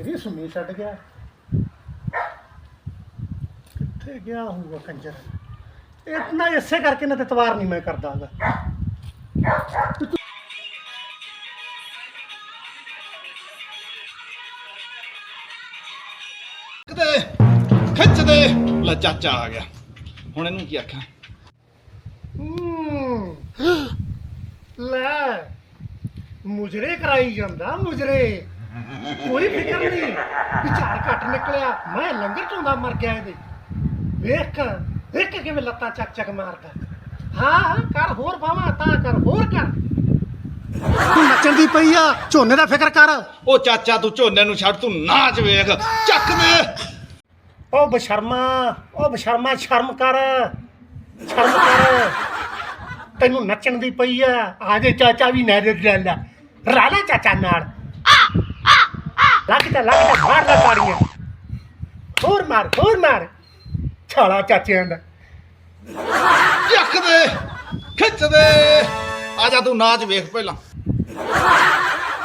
ਇਹਦੀ ਸੁਣੀ ਛੱਡ ਗਿਆ। ਕਿੱਥੇ ਗਿਆ ਹੋਊਗਾ ਕੰਜਰ? ਇਤਨਾ ਇਸੇ ਕਰਕੇ ਨਾ ਤੇ ਤਵਾਰ ਨਹੀਂ ਮੈਂ ਕਰਦਾਗਾ ਕਿਤੇ ਖਿੱਚ ਦੇ ਲੈ ਚਾਚਾ ਆ ਗਿਆ। ਹੁਣ ਇਹਨੂੰ ਕੀ ਆਖਾਂ? ਹੂੰ। ਲੈ ਮੁਜਰੇ ਕਰਾਈ ਜਾਂਦਾ ਮੁਜਰੇ। ਕੋਈ ਫਿਕਰ ਨਹੀਂ। ਵਿਚਾਰ ਘੱਟ ਨਿਕਲਿਆ। ਮੈਂ ਲੰਗਰ ਚੋਂਦਾ ਮਰ ਗਿਆ ਇਹਦੇ। ਵੇਖ ਵੇਖ ਕਿਵੇਂ ਲੱਤਾਂ ਚੱਕ ਚੱਕ ਮਾਰਦਾ। ਹਾਂ ਕਰ ਹੋਰ ਬਾਵਾ ਤਾਂ ਕਰ ਹੋਰ ਕਰ। ਤੂੰ ਨੱਚਣ ਦੀ ਪਈ ਆ ਝੋਨੇ ਦਾ ਫਿਕਰ ਕਰ। ਉਹ ਚਾਚਾ ਤੂੰ ਝੋਨੇ ਨੂੰ ਛੱਡ ਤੂੰ ਨਾਚ ਵੇਖ। ਚੱਕ ਦੇ ਉਹ ਬਸ਼ਰਮਾ ਉਹ ਬਸ਼ਰਮਾ ਸ਼ਰਮ ਕਰ। ਸ਼ਰਮ ਕਰ। ਤੈਨੂੰ ਨੱਚਣ ਦੀ ਪਈ ਆ। ਆਜੇ ਚਾਚਾ ਵੀ ਨਹਿਰ ਲੈ ਲੈ ਰਾਲਾ ਚਾਚਾ ਨਾਲ। ਲੱਗ ਜਾ ਲੱਗ ਜਾ ਮਾਰ ਲੈ ਤਾੜੀਆਂ। ਹੋਰ ਮਾਰ ਹੋਰ ਮਾਰ। ਛਾਲਾ ਚਾਚਿਆਂ ਦਾ। ਚੱਕ ਦੇ, ਖਿੱਚ ਦੇ। ਆ ਜਾ ਤੂੰ, ਨਾਚ ਵੇਖ ਪਹਿਲਾਂ।